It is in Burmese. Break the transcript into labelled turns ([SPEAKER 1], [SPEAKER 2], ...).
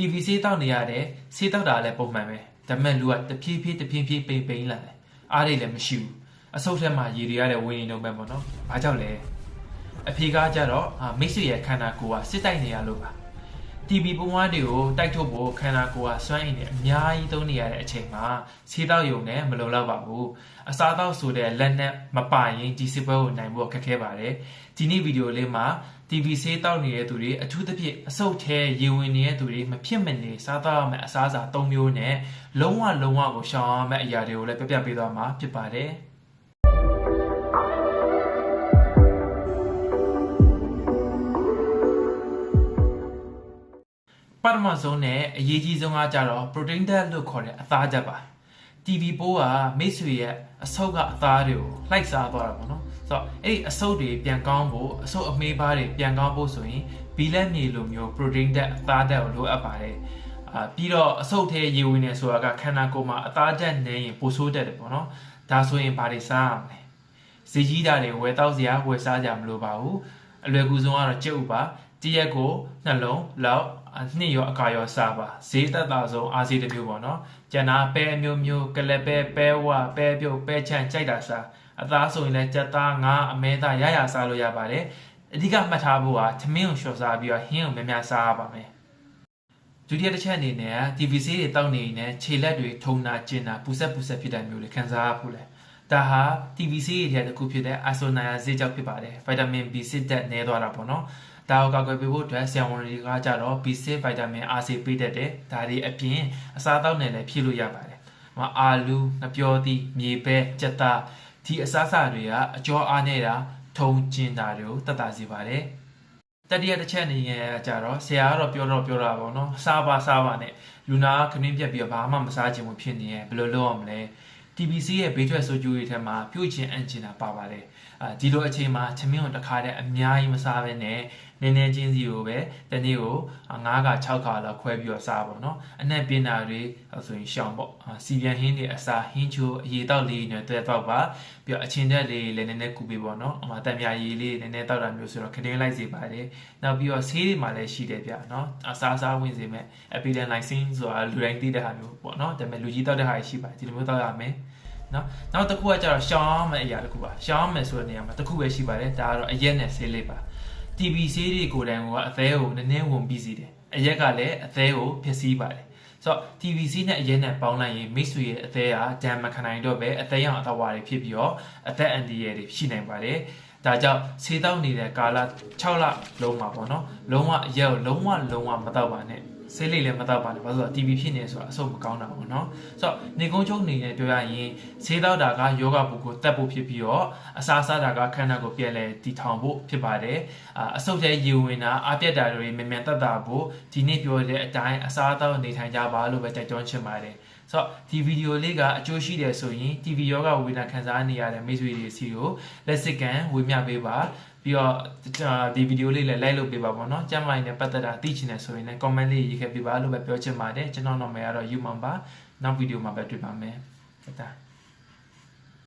[SPEAKER 1] TV ဆေးတောက်နေရတယ်ဆေးတောက်တာလည်းပုံမှန်ပဲဒါပေမဲ့လူကတဖြည်းဖြည်းတဖြည်းဖြည်းပိန်ပိန်လာတယ်အားတွေလည်းမရှိဘူးအဆုတ်ထဲမှာရေတွေရတယ်ဝင်နေတော့ပဲပေါ့နော်ဘာကြောင့်လဲအဖြေကကြတော့အာမိတ်ဆွေရဲ့ခန္ဓာကိုယ်ကစစ်တိုက်နေရလို့ပါ TV ပုံဝါးတွေကိုတိုက်ထုတ်ဖို့ခန္ဓာကိုယ်ကစွမ်းအင်တွေအများကြီးသုံးနေရတဲ့အချိန်မှာဆေးတောက်ယုံနဲ့မလုံလောက်ပါဘူးအစားတောက်ဆိုတဲ့လက်နဲ့မပါရင်ဒီစစ်ပွဲကိုနိုင်ဖို့ခက်ခဲပါတယ်ဒီနေ့ဗီဒီယိုလေးမှာ TV ဆေးတောက်နေတဲ့သူတွေအထူးသဖြင့်အဆုတ်ထဲရေဝင်နေတဲ့သူတွေမဖြစ်မနေစားတောက်ရမယ့်အစားအစာ၃မျိုးနဲ့လုံးဝလုံးဝကိုရှောင်ရမယ့်အရာတွေကိုလည်းပြပြပေးသွားမှာဖြစ်ပါတယ် ပထမဆုံးနဲ့အရေးကြီးဆုံးကကြတော့ protein diet လို့ခေါ်တဲ့အသားချက်ပါ TV ပိုးကမိတ်ဆွေရဲ့အဆုတ်ကအသားတွေကိုလှိုက်စားသွားတာပေါ့နော်ဆိုတော့အဲ့ဒီအဆုတ်တွေပြန်ကောင်းဖို့အဆုတ်အမေးပါးတွေပြန်ကောင်းဖို့ဆိုရင်ဘီလက်မြေလိုမျိုး protein diet အသားဓာတ်ကိုလိုအပ်ပါတယ်အာပြီးတော့အဆုတ်ထဲရေဝင်နေဆိုတာကခန္ဓာကိုယ်မှာအသားဓာတ်နေရင်ပိုဆိုးတတ်တယ်ပေါ့နော်ဒါဆိုရင်ဘာတွေစားရမလဲဈေးကြီးတာတွေဝယ်တောက်စရာဝယ်စားကြမလို့ပါဘူးအလွယ်ကူဆုံးကတော့ကြက်ဥပါတရက်ကိုနှလုံးလောက် အနှစ်ရောအကာရောစားပါဈေးသက်သာဆုံးအားစီတစ်မျိုးပေါ့နော်ကျန်တာပဲအမျိုးမျိုးကလပဲပဲဝပဲပြုတ်ပဲချန့်ကြိုက်တာစားအသားဆိုရင်လည်းကြက်သားငါးအမဲသားရရစားလို့ရပါတယ်အဓိကမှတ်ထားဖို့ကသမင်းကိုလျှော့စားပြီးတော့ဟင်းကိုများများစားရပါမယ်ဒုတိယတစ်ချက်အနေနဲ့ TVC တွေတောက်နေရင်ခြေလက်တွေထုံတာကျင်တာပူဆက်ပူဆက်ဖြစ်တဲ့မျိုးတွေခံစားရဖို့လဲဒါဟာ TVC တွေထဲတစ်ခုဖြစ်တဲ့ isoniazid ကြောင့်ဖြစ်ပါတယ်ဗီတာမင် B6 ဓာတ်နည်းသွားတာပေါ့နော် ဒါကိုကောက်ွယ်ပေးဖို့အတွက်ဆရာဝန်တွေကကြတော့ B6 ဗီတာမင် R ဆေးပေးတတ်တယ်ဒါတွေအပြင်အစားအသောက်နဲ့လည်းဖြည့်လို့ရပါတယ်ဟိုအာလူငပြောသီးမြေပဲကြက်သားဒီအစားအစာတွေကအကျော်အားနေတာထုံကျင်တာတွေကိုတတ်တာစေပါတယ်တတိယတစ်ချက်အနေနဲ့ကြတော့ဆရာကတော့ပြောတော့ပြောတာပေါ့နော်စားပါစားပါနဲ့လူနာကခမင်းပြက်ပြီးတော့ဘာမှမစားချင်ဘူးဖြစ်နေရဲ့ဘယ်လိုလုပ်ရမလဲ TBC ရဲ့ဘေးထွက်ဆိုးကျိုးတွေထဲမှာပြုတ်ချင်းအန်ချင်တာပါပါတယ်အဲ ဒီလိုအချိန်မှာချမင်းကိုတစ်ခါတည်းအများကြီးမစားဘဲနဲ့နည်းနည်းချင်းစီကိုပဲတနေ့ကို9ခါ6ခါလောက်ခွဲပြီးတော့စားပါတော့အနက်ပြင်းတာတွေဆိုရင်ရှောင်ပေါ့စီပြန်ဟင်းတွေအစာဟင်းချိုအရေတောက်လေးနဲ့တွဲတောက်ပါပြီးတော့အချင်းတက်လေးလည်းနည်းနည်းကူပေးပေါ့နော်အမတံမြာရည်လေးနည်းနည်းတောက်တာမျိုးဆိုတော့ခတင်းလိုက်စေပါတယ်နောက်ပြီးတော့ဆေးတွေမှာလည်းရှိတယ်ဗျနော်အစားအစားဝင်စေမဲ့ epidemiolysine ဆိုတာလူတိုင်းသိတဲ့ဟာမျိုးပေါ့နော်ဒါပေမဲ့လူကြီးတောက်တဲ့ဟာရှိပါတယ်ဒီလိုမျိုးတောက်ရမယ် နော်နောက်တစ်ခုကကျတော့ရှောင်းမယ်အရာတစ်ခုပါရှောင်းမယ်ဆိုတဲ့နေရာမှာတစ်ခုပဲရှိပါတယ်ဒါကတော့အရက်နဲ့ဆေးလေးပါ TB ဆေးတွေကိုယ်တိုင်ကအသေးကိုနည်းနည်းဝင်ပြီးစီတယ်အရက်ကလည်းအသေးကိုဖျက်ဆီးပါတယ်ဆိုတော့ TVC နဲ့အရက်နဲ့ပေါင်းလိုက်ရင်မိတ်ဆွေရဲ့အသေးကဒဏ်မခံနိုင်တော့ပဲအသေးရောင်အသဝါတွေဖြစ်ပြီးတော့အသက်အန္တရာယ်တွေရှိနိုင်ပါတယ်ဒါကြောင့်ဆေးတောက်နေတဲ့ကာလ6လလုံးမှာပေါ့နော်လုံးဝအရက်ကိုလုံးဝလုံးဝမတောက်ပါနဲ့ ဆေးလိတ်လည်းမတောက်ပါနဲ့ဘာလို့လဲဆိုတော့ TB ဖြစ်နေဆိုတာအဆုတ်မကောင်းတာပေါ့နော်ဆိုတော့နေကုန်းချုပ်နေနဲ့ပြောရရင်ဆေးတောက်တာကယောဂပုဂ္ဂိုလ်တက်ဖို့ဖြစ်ပြီးတော့အစာစားတာကခန္ဓာကိုယ်ပြန်လဲတည်ထောင်ဖို့ဖြစ်ပါတယ်အာအဆုတ်ထဲရေဝင်တာအပြက်တာတွေမြန်မြန်တက်တာဖို့ဒီနေ့ပြောတဲ့အတိုင်းအစာတောက်နေထိုင်ကြပါလို့ပဲတိုက်တွန်းချင်ပါတယ်ဆိုတော့ဒီဗီဒီယိုလေးကအကျိုးရှိတယ်ဆိုရင် TV ယောဂဝေဒနာခံစားနေရတဲ့မိတ်ဆွေတွေစီကိုလက်စစ်ကန်ဝေမျှပေးပါပြီးတော့ဒီဗီဒီယိုလေးလည်း like လုပ်ပေးပါပေါ့နော်ကျမ်းမိုင်းနဲ့ပတ်သက်တာသိချင်တယ်ဆိုရင်လည်း comment လေးရေးခဲ့ပေးပါလို့ပဲပြောချင်ပါတယ်ကျွန်တော်နာမည်ကတော့ယူမောင်ပါနောက်ဗီဒီယိုမှာပဲတွေ့ပါမယ်ဟုတ်တာ